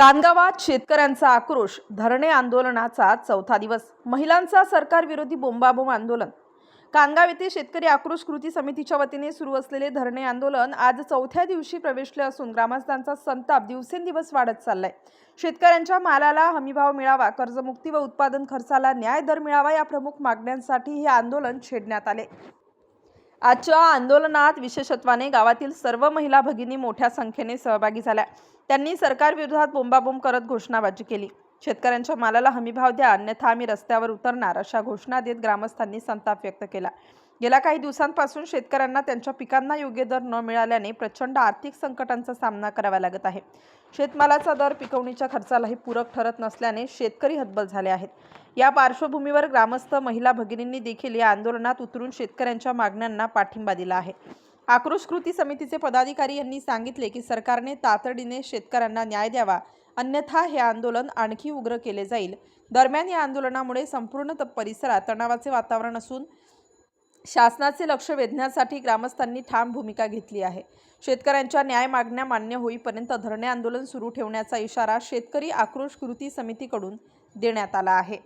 कानगावात शेतकऱ्यांचा आक्रोश धरणे आंदोलनाचा चौथा दिवस महिलांचा सरकारविरोधी बोंबाबोंब आंदोलन. कानगाव येथे शेतकरी आक्रोश कृती समितीच्या वतीने सुरू असलेले धरणे आंदोलन आज चौथ्या दिवशी प्रवेशले असून ग्रामस्थांचा संताप दिवसेंदिवस वाढत चाललाय. शेतकऱ्यांच्या मालाला हमीभाव मिळावा कर्जमुक्ती व उत्पादन खर्चाला न्याय दर मिळावा या प्रमुख मागण्यांसाठी हे आंदोलन छेडण्यात आले. आजच्या आंदोलनात विशेषत्वाने गावातील सर्व महिला भगिनी मोठ्या संख्येने सहभागी झाल्या. त्यांनी सरकारविरोधात बोंबाबोंब करत घोषणाबाजी केली. शेतकऱ्यांच्या मालाला हमीभाव द्या अन्यथा आम्ही रस्त्यावर उतरणार अशा घोषणा देत ग्रामस्थांनी संताप व्यक्त केला. गेल्या काही दिवसांपासून शेतकऱ्यांना त्यांच्या पिकांना योग्य दर न मिळाल्याने प्रचंड आर्थिक संकटांचा सामना करावा लागत आहे. शेतमालाचा दर पिकवणीच्या खर्चालाही पूरक ठरत नसल्याने शेतकरी हतबल झाले आहेत. या पार्श्वभूमीवर ग्रामस्थ महिला भगिनींनी देखील या आंदोलनात उतरून शेतकऱ्यांच्या मागण्यांना पाठिंबा दिला आहे. आक्रोश कृती समितीचे पदाधिकारी यांनी सांगितले की सरकारने तातडीने शेतकऱ्यांना न्याय द्यावा अन्यथा हे आंदोलन आणखी उग्र केले जाईल. दरम्यान या आंदोलनामुळे संपूर्ण परिसरात तणावाचे वातावरण असून शासनाचे लक्ष वेधण्यासाठी ग्रामस्थांनी ठाम भूमिका घेतली आहे. शेतकऱ्यांच्या न्याय मागण्या मान्य होईपर्यंत धरणे आंदोलन सुरू ठेवण्याचा इशारा शेतकरी आक्रोश कृती समितीकडून देण्यात आला आहे.